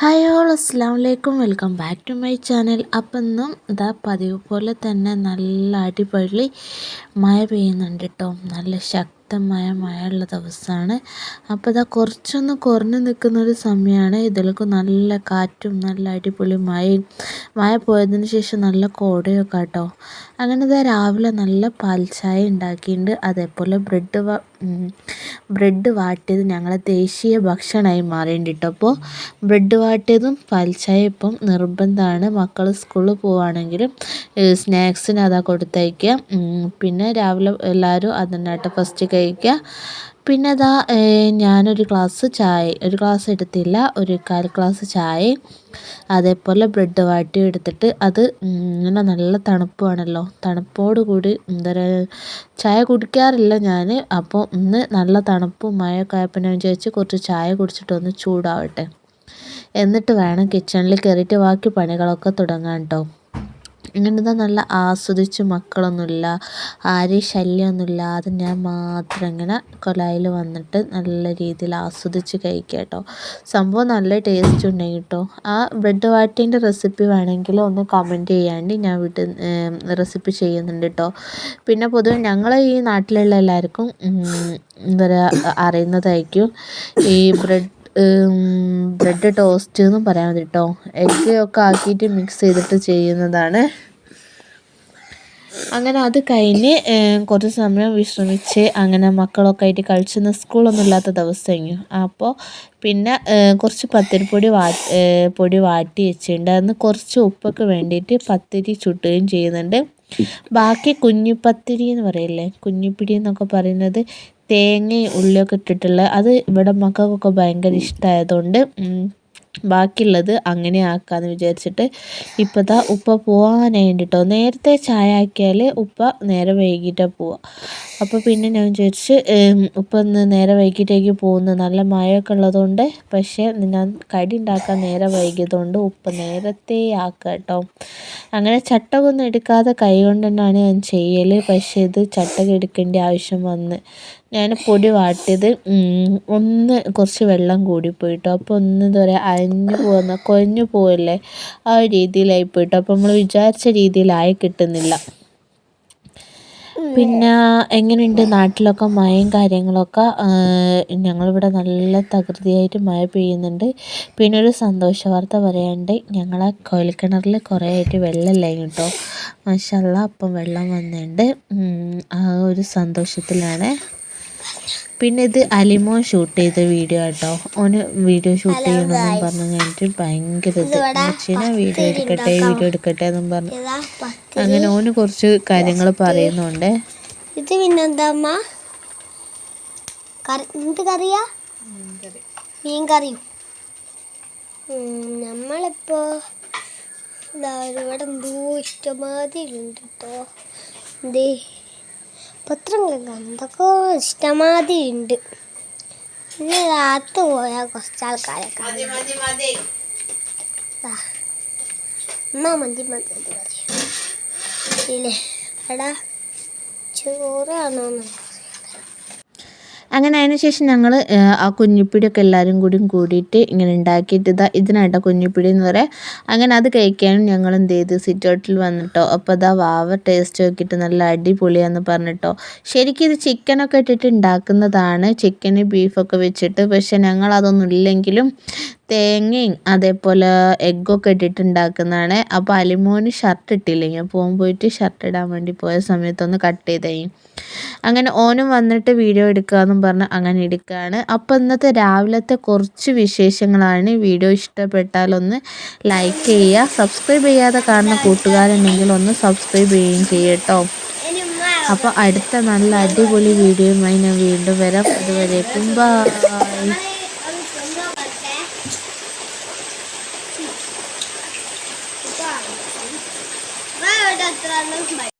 Hi all അസ്സാം വലൈക്കും welcome back to my channel. അപ്പം ഇന്നും ഇതാ പതിവ് പോലെ തന്നെ നല്ല അടിപൊളി മഴ പെയ്യുന്നുണ്ട് കേട്ടോ നല്ല ശക്തമായ മഴയുള്ള ദിവസമാണ് അപ്പോൾ ഇതാ കുറച്ചൊന്ന് കുറഞ്ഞു നിൽക്കുന്ന ഒരു സമയമാണ്. ഇതിലേക്ക് നല്ല കാറ്റും നല്ല അടിപൊളി മഴയും. മഴ പോയതിന് ശേഷം നല്ല കോടയൊക്കെ കേട്ടോ അങ്ങനെ ഇതാ രാവിലെ നല്ല പാൽച്ചായ ഉണ്ടാക്കിയിട്ടുണ്ട്. അതേപോലെ ബ്രെഡ് ബ്രെഡ് വാട്ടിയത് ഞങ്ങളെ ദേശീയ ഭക്ഷണമായി മാറിയിട്ടുണ്ട് കേട്ടോ അപ്പോൾ ബ്രെഡ് വാട്ടിയതും പാൽച്ചായ ഇപ്പം നിർബന്ധമാണ്. മക്കൾ സ്കൂളിൽ പോവുകയാണെങ്കിലും സ്നാക്സിന് അതാ കൊടുത്തയക്കുക പിന്നെ രാവിലെ എല്ലാവരും അതന്നെ ഫസ്റ്റ് കഴിക്കുക. പിന്നെ അതാ ഞാനൊരു ഗ്ലാസ് ചായ ഒരു ഗ്ലാസ് എടുത്തില്ല ഒരു കാൽ ഗ്ലാസ് ചായയും അതേപോലെ ബ്രെഡ് വാട്ടി എടുത്തിട്ട് അത് ഇങ്ങനെ നല്ല തണുപ്പാണല്ലോ. തണുപ്പോട് കൂടി എന്താ പറയുക ചായ കുടിക്കാറില്ല ഞാൻ അപ്പോൾ ഇന്ന് നല്ല തണുപ്പും മഴയൊക്കെ ആയപ്പോൾ വിചാരിച്ച് കുറച്ച് ചായ കുടിച്ചിട്ടൊന്ന് ചൂടാവട്ടെ. എന്നിട്ട് വേണം കിച്ചണിൽ കയറിയിട്ട് ബാക്കി പണികളൊക്കെ തുടങ്ങാൻ കേട്ടോ ഇങ്ങനത്തെ നല്ല ആസ്വദിച്ച് മക്കളൊന്നുമില്ല ആരെയും ശല്യമൊന്നുമില്ലാതെ ഞാൻ മാത്രം ഇങ്ങനെ കൊലായിൽ വന്നിട്ട് നല്ല രീതിയിൽ ആസ്വദിച്ച് കഴിക്കുക കേട്ടോ. സംഭവം നല്ല ടേസ്റ്റ് ഉണ്ടെങ്കിൽ കേട്ടോ. ആ ബ്രെഡ് വാട്ടിന്റെ റെസിപ്പി വേണമെങ്കിൽ ഒന്ന് കമന്റ് ചെയ്യാണ്ട് ഞാൻ വീട്ടിൽ റെസിപ്പി ചെയ്യുന്നുണ്ട് കേട്ടോ. പിന്നെ പൊതുവെ ഞങ്ങൾ ഈ നാട്ടിലുള്ള എല്ലാവർക്കും എന്താ പറയുക അറിയുന്നതായിരിക്കും ഈ ബ്രെഡ് ബ്രെഡ് ടോസ്റ്റ് എന്നും പറയാൻ മതി കേട്ടോ. എഗ്ഗ് ഒക്കെ ആക്കിയിട്ട് മിക്സ് ചെയ്തിട്ട് ചെയ്യുന്നതാണ്. അങ്ങനെ അത് കഴിഞ്ഞ് കുറച്ച് സമയം വിശ്രമിച്ച് അങ്ങനെ മക്കളൊക്കെ ആയിട്ട് കളിച്ചെന്ന് സ്കൂളൊന്നും ഇല്ലാത്ത ദിവസമായിരുന്നു അപ്പോൾ പിന്നെ കുറച്ച് പത്തിരിപ്പൊടി വാ പൊടി വാട്ടി വെച്ചിട്ടുണ്ട്. അതിന് കുറച്ച് ഉപ്പൊക്കെ വേണ്ടിയിട്ട് പത്തിരി ചുട്ടുകയും ചെയ്യുന്നുണ്ട്. ബാക്കി കുഞ്ഞിപ്പത്തിരി എന്ന് പറയില്ലേ? കുഞ്ഞിപ്പിടി എന്നൊക്കെ പറയുന്നത് തേങ്ങയും ഉള്ളിയൊക്കെ ഇട്ടിട്ടുള്ള അത് ഇവിടെ മക്കൾക്കൊക്കെ ഭയങ്കര ഇഷ്ടമായതുകൊണ്ട് ബാക്കിയുള്ളത് അങ്ങനെ ആക്കാന്ന് വിചാരിച്ചിട്ട് ഇപ്പോൾ ദാ ഉപ്പ പോകാനായിട്ട് കേട്ടോ നേരത്തെ ചായ ആക്കിയാൽ ഉപ്പ നേരെ വൈകിട്ടാണ് പോവുക അപ്പോൾ പിന്നെ ഞാൻ വിചാരിച്ച് ഇപ്പോൾ ഒന്ന് നേരെ വൈകിട്ടേക്ക് പോകുന്നു. നല്ല മഴയൊക്കെ ഉള്ളതുകൊണ്ട്. പക്ഷേ ഞാൻ കടി ഉണ്ടാക്കാൻ നേരെ വൈകിയതുകൊണ്ട് ഉപ്പ് നേരത്തെ ആക്കുക കേട്ടോ. അങ്ങനെ ചട്ടകൊന്നും എടുക്കാതെ കൈ കൊണ്ട് തന്നെയാണ് ഞാൻ ചെയ്യൽ പക്ഷേ ഇത് ചട്ടകം എടുക്കേണ്ട ആവശ്യം വന്ന് ഞാൻ പൊടി വാട്ടിയത് ഒന്ന് കുറച്ച് വെള്ളം കൂടിപ്പോയിട്ടോ അപ്പോൾ ഒന്ന് എന്താ പറയുക അയഞ്ഞു പോകുന്ന കുഴഞ്ഞു പോകല്ലേ ആ ഒരു രീതിയിലായി പോയിട്ടോ. അപ്പോൾ നമ്മൾ വിചാരിച്ച രീതിയിലായി കിട്ടുന്നില്ല. പിന്നെ എങ്ങനെയുണ്ട് നാട്ടിലൊക്കെ മഴയും കാര്യങ്ങളൊക്കെ? ഞങ്ങളിവിടെ നല്ല തകൃതിയായിട്ട് മഴ പെയ്യുന്നുണ്ട്. പിന്നെ ഒരു സന്തോഷ വാർത്ത പറയാണ്ട് ഞങ്ങളെ കുഴൽക്കിണറിൽ കുറേ ആയിട്ട് വെള്ളമില്ലായിരുന്നു കേട്ടോ മാഷല്ല അപ്പം വെള്ളം വന്നിട്ടുണ്ട്. ആ ഒരു സന്തോഷത്തിലാണ്. പിന്നെ ഇത് അലിമോൻ ഷൂട്ട് ചെയ്ത വീഡിയോ കേട്ടോ ഓന് വീഡിയോ ഷൂട്ട് ചെയ്യണമെന്നും പറഞ്ഞു കഴിഞ്ഞിട്ട് ഭയങ്കര ഇത്. അച്ഛനെ വീഡിയോ എടുക്കട്ടെ വീഡിയോ എടുക്കട്ടെ എന്നും പറഞ്ഞു. അങ്ങനെ ഓന് കുറച്ച് കാര്യങ്ങൾ പറയുന്നുണ്ട്. ഇത് പിന്നെന്താ എന്ത് കറിയാ? മീൻ കറിയും നമ്മളിപ്പോ ഇവിടെ എന്തോ ഇഷ്ടമാതിരി ഉണ്ട് കേട്ടോ എന്തേ പത്രങ്ങളൊക്കെ എന്തൊക്കെ ഇഷ്ടമാതി ഉണ്ട് ഇന്ന് രാത്രി പോയാൽ കുറച്ച് ആൾക്കാരൊക്കെ അമ്മ മതി മതി മതി. ഇല്ലേ എടാ ചോറാണോന്ന്. അങ്ങനെ അതിന് ശേഷം ഞങ്ങൾ ആ കുഞ്ഞിപ്പിടിയൊക്കെ എല്ലാവരും കൂടി കൂടിയിട്ട് ഇങ്ങനെ ഉണ്ടാക്കിയിട്ട് ഇതാ ഇതിനായിട്ടോ കുഞ്ഞിപ്പിടി എന്ന് പറയാം. അങ്ങനെ അത് കഴിക്കാനും ഞങ്ങൾ എന്ത് ചെയ്തു? സിറ്റ് ഔട്ടിൽ വന്നിട്ടോ. അപ്പോൾ ഇതാ വാവ ടേസ്റ്റ് നോക്കിയിട്ട് നല്ല അടിപൊളിയാന്ന് പറഞ്ഞിട്ടോ. ശരിക്കും ഇത് ചിക്കനൊക്കെ ഇട്ടിട്ട് ഉണ്ടാക്കുന്നതാണ്. ചിക്കന് ബീഫൊക്കെ വെച്ചിട്ട്. പക്ഷേ ഞങ്ങൾ അതൊന്നും ഇല്ലെങ്കിലും തേങ്ങയും അതേപോലെ എഗ്ഗൊക്കെ ഇട്ടിട്ട് ഉണ്ടാക്കുന്നതാണ് അപ്പോൾ അലിമോന് ഷർട്ട് ഇട്ടില്ല? ഞാൻ പോകാൻ പോയിട്ട് ഷർട്ട് ഇടാൻ വേണ്ടി പോയ സമയത്തൊന്ന് കട്ട് ചെയ്തേ. അങ്ങനെ ഓനും വന്നിട്ട് വീഡിയോ എടുക്കാമെന്നും പറഞ്ഞ് അങ്ങനെ എടുക്കുകയാണ് അപ്പോൾ ഇന്നത്തെ രാവിലത്തെ കുറച്ച് വിശേഷങ്ങളാണ്. വീഡിയോ ഇഷ്ടപ്പെട്ടാലൊന്ന് ലൈക്ക് ചെയ്യുക. സബ്സ്ക്രൈബ് ചെയ്യാതെ കാണുന്ന കൂട്ടുകാരുണ്ടെങ്കിൽ ഒന്ന് സബ്സ്ക്രൈബ് ചെയ്യുകയും ചെയ്യട്ടോ അപ്പോൾ അടുത്ത നല്ല അടിപൊളി വീഡിയോയുമായി ഞാൻ വീണ്ടും വരാം. അതുവരേക്കും ബൈ I love my